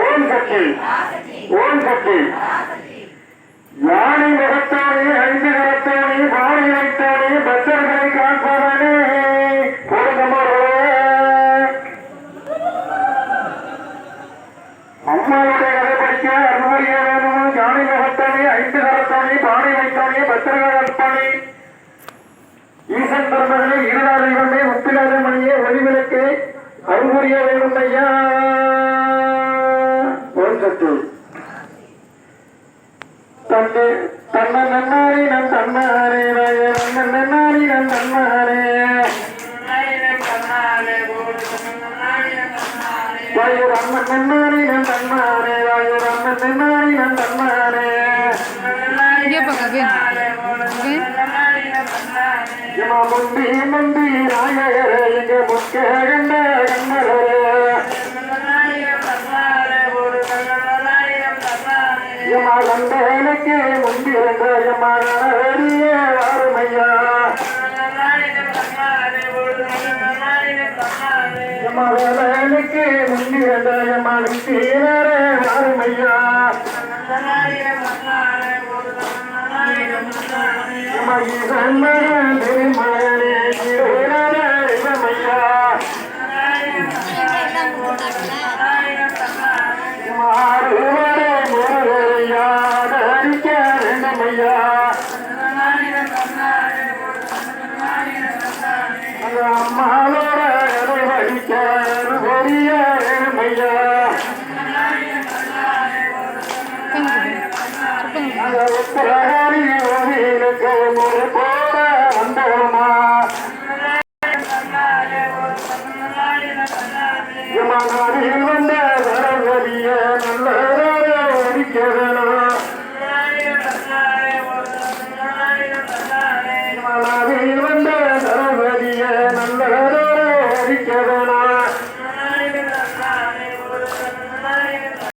ஓம் சக்தி ஓம் சக்தி யானை முகத்தானே ஐந்து கரத்தானே வாழை வைத்தானே பக்தர்களை காப்பவனே பொருந்தமர்களே அம்மாவுடைய கதை படிக்க சக்தி தந்தை தன்ன நன்னாரி நன் தன்னாரே நன்ன நன்னாரி நன் தன்னாரே. ராய ரம்ம நன்னாரி நன் தன்னாரே ராய ரம்ம நன்னாரி நன் தன்னாரே. இங்கே பார்க்க அகேன் இம இம கண்டனுக்கு முந்தி வந்த இம கணவரியே வாருமையா இம வேலனுக்கு முந்தி வந்த இம நித்தீரே வாருமையா இம ஈசன் மகன் அந்த அம்மாவோட பெரிய உத்தரகாரி கோவிலுக்கு